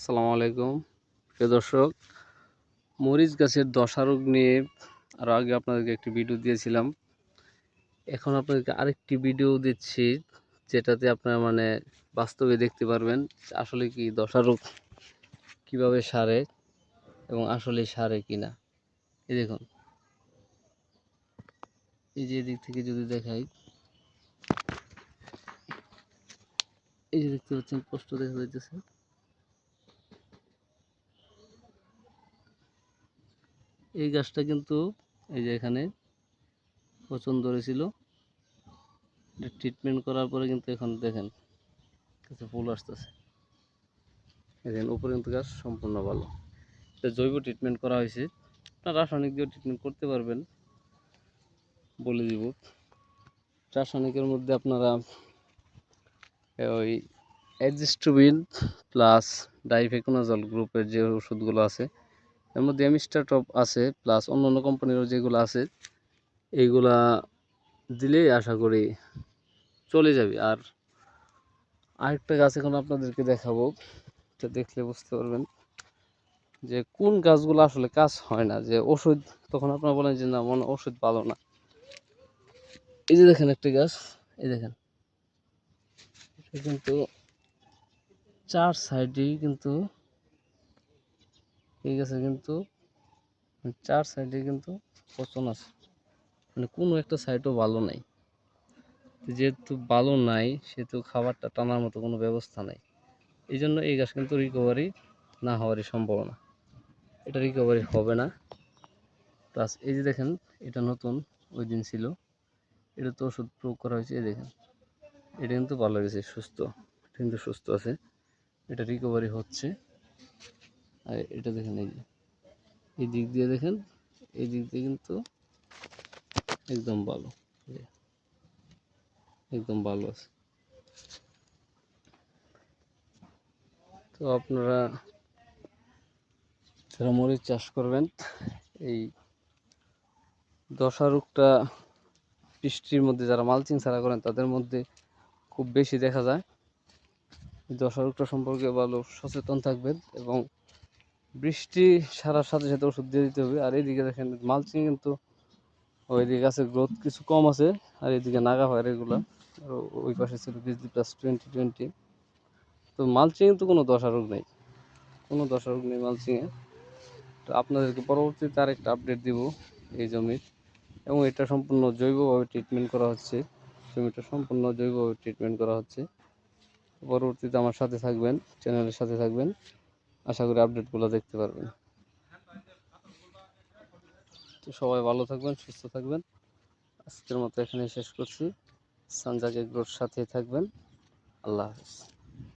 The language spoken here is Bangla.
আসসালামু আলাইকুম। প্রিয় দর্শক, মরিচ গাছের দশা রোগ নিয়ে আরও আগে আপনাদেরকে একটি ভিডিও দিয়েছিলাম। এখন আপনাদেরকে আরেকটি ভিডিও দিচ্ছি, যেটাতে আপনারা মানে বাস্তবে দেখতে পারবেন আসলে কি দশা রোগ কীভাবে সারে এবং আসলে সারে কি না এই দেখুন। এই যে দিক থেকে যদি দেখাই, এই যে দেখতে পাচ্ছেন স্পষ্ট দেখা যাইতেছে। এই গাছটা কিন্তু এই যে এখানে পচন ধরেছিল ট্রিটমেন্ট করার পরে কিন্তু এখন দেখেন কিছু ফুল আসতেছে। দেখেন, উপরে কিন্তু গাছ সম্পূর্ণ ভালো। এটা জৈব ট্রিটমেন্ট করা হয়েছে। আপনার রাসায়নিক দিয়ে ট্রিটমেন্ট করতে পারবেন। বলে দিব। রাসায়নিকের মধ্যে আপনারা ওই অ্যাজিস্ট্রোবিন প্লাস ডাইফেকোনাজল গ্রুপের যে ওষুধগুলো আছে এর মধ্যে এমিস্টার টপ আছে প্লাস অন্য অন্য কোম্পানিরও যেগুলো আছে এইগুলা দিলেই আশা করি চলে যাবে। আর আরেকটা গাছ এখন আপনাদেরকে দেখাবো, এটা দেখলে বুঝতে পারবেন যে কোন গাছগুলো আসলে কাজ হয় না, যে ওষুধ, তখন আপনারা বলেন যে না, মনে ওষুধ ভালো না। এই যে দেখেন একটা গাছ, এই দেখেন। কিন্তু চার সাইডেই কিন্তু এই গাছে কিন্তু চার সাইডে কিন্তু পচন আছে। মানে কোনো একটা সাইডও ভালো নাই। যেহেতু ভালো নাই, সেহেতু খাবারটা টানার মতো কোনো ব্যবস্থা নাই। এই জন্য এই গাছ কিন্তু রিকভারি না হওয়ারই সম্ভাবনা। এটা রিকভারি হবে না। প্লাস এই যে দেখেন, এটা নতুন, ওই দিন ছিল। এটা তো ওষুধ প্রয়োগ করা হয়েছে, এই দেখেন। এটা কিন্তু ভালো গেছে সুস্থ। এটা কিন্তু সুস্থ আছে। এটা রিকভারি হচ্ছে। আর এটা দেখেন এই যে। এই দিক দিয়ে দেখেন, এই দিক দিয়ে কিন্তু একদম ভালো। একদম ভালো আছে। তো আপনারা যারা মরিচ চাষ করবেন। এই দশা রোগটা বৃষ্টির মধ্যে যারা মালচিং ছাড়া করেন, তাদের মধ্যে খুব বেশি দেখা যায়। দশা রোগটা সম্পর্কে ভালো সচেতন থাকবেন এবং বৃষ্টি সারার সাথে সাথে ওষুধ দিয়ে দিতে হবে। আর এইদিকে দেখেন মালচিং কিন্তু ওইদিকে গাছের গ্রোথ কিছু কম আছে, আর এইদিকে নাগা হয় এগুলো আর ওই পাশে ছিল বিজলি প্লাস টোয়েন্টি টোয়েন্টি তো মালচিং তো কোনো দশা রোগ নেই, কোনো দশা রোগ নেই মালচিংয়ে তো আপনাদেরকে পরবর্তীতে আরেকটা আপডেট দিব এই জমির। এবং এটা সম্পূর্ণ জৈবভাবে ট্রিটমেন্ট করা হচ্ছে। জমিটা সম্পূর্ণ জৈবভাবে ট্রিটমেন্ট করা হচ্ছে। পরবর্তীতে আমার সাথে থাকবেন চ্যানেলের সাথে থাকবেন। আশা করি আপডেটগুলো দেখতে পারবেন। তো সবাই ভালো থাকবেন, সুস্থ থাকবেন। আজকের মতো এখানে শেষ করছি। সানজাকে এগ্রোর সাথে থাকবেন। আল্লাহ হাফিজ।